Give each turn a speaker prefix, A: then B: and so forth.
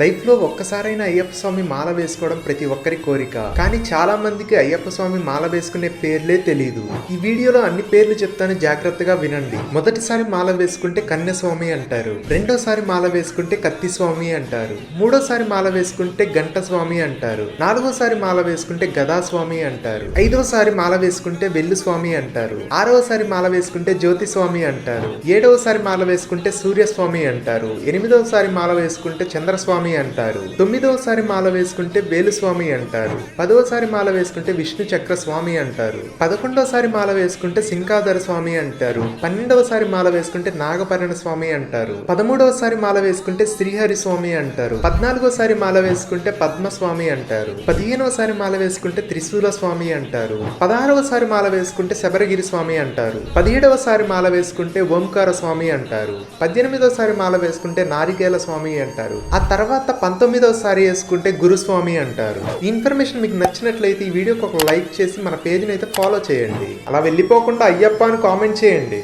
A: లైఫ్లో ఒక్కసారైనా అయ్యప్ప స్వామి మాల వేసుకోవడం ప్రతి ఒక్కరి కోరిక. కానీ చాలా మందికి అయ్యప్ప స్వామి మాల వేసుకునే పేర్లే తెలియదు ఈ వీడియోలో అన్ని పేర్లు చెప్తాను జాగ్రత్తగా వినండి. మొదటిసారి మాల వేసుకుంటే కన్య స్వామి అంటారు. రెండోసారి మాల వేసుకుంటే కత్తి స్వామి అంటారు. మూడోసారి మాల వేసుకుంటే గంట స్వామి అంటారు. నాలుగోసారి మాల వేసుకుంటే గదా స్వామి అంటారు. ఐదోసారి మాల వేసుకుంటే వెల్లు స్వామి అంటారు. ఆరవసారి మాల వేసుకుంటే జ్యోతి స్వామి అంటారు. ఏడవసారి మాల వేసుకుంటే సూర్యస్వామి అంటారు. ఎనిమిదవసారి మాల వేసుకుంటే చంద్రస్వామి అంటారు తొమ్మిదవసారి మాల వేసుకుంటే వేలుస్వామి అంటారు పదవసారి మాల వేసుకుంటే విష్ణు చక్ర స్వామి అంటారు పదకొండవసారి మాల వేసుకుంటే సింకాధర స్వామి అంటారు పన్నెండవసారి మాల వేసుకుంటే నాగపర్ణ స్వామి అంటారు పదమూడవసారి మాల వేసుకుంటే శ్రీహరి స్వామి అంటారు పద్నాలుగోసారి మాల వేసుకుంటే పద్మస్వామి అంటారు పదిహేనవసారి మాల వేసుకుంటే త్రిశూల స్వామి అంటారు పదహారవసారి మాల వేసుకుంటే శబరగిరి స్వామి అంటారు పదిహేడవసారి మాల వేసుకుంటే ఓంకార స్వామి అంటారు పద్దెనిమిదవసారి మాల వేసుకుంటే నారికేల స్వామి అంటారు ఆ తర్వాత తర్వాత పంతొమ్మిదవసారి వేసుకుంటే గురుస్వామి అంటారు. ఈ ఇన్ఫర్మేషన్ మీకు నచ్చినట్లయితే ఈ వీడియోకి ఒక లైక్ చేసి మన పేజ్ని అయితే ఫాలో చేయండి. అలా వెళ్ళిపోకుండా అయ్యప్ప అని కామెంట్ చేయండి.